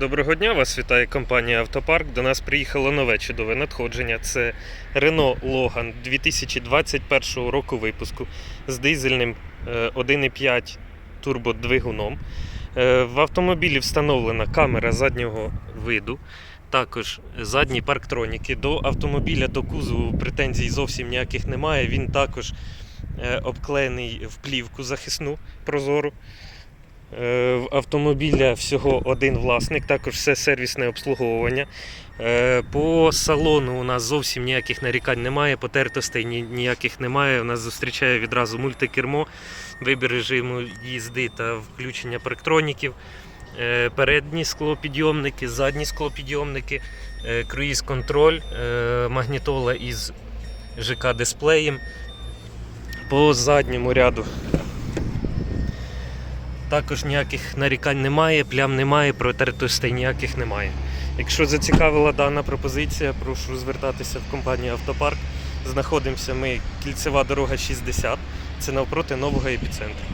Доброго дня, вас вітає компанія Автопарк. До нас приїхало нове чудове надходження. Це Renault Logan 2021 року випуску з дизельним е, 1,5 турбодвигуном. Е, В автомобілі встановлена камера заднього виду, також задні парктроніки. До автомобіля, до кузову претензій зовсім ніяких немає. Він також е, обклеєний в плівку захисну прозору. Е, В автомобіля всього один власник, також все сервісне обслуговування. Е, По салону у нас зовсім ніяких нарікань немає, потертостей ні- ніяких немає. У нас зустрічає відразу мультикермо, вибір режиму їзди та включення парктроніків. Е, Передні склопідйомники, задні склопідйомники, круїз-контроль, е, магнітола із ЖК-дисплеєм. По задньому ряду також ніяких нарікань немає, плям немає, протертостей ніяких немає. Якщо зацікавила дана пропозиція, прошу звертатися в компанію Автопарк. Знаходимося ми кільцева дорога 60, це навпроти нового епіцентру.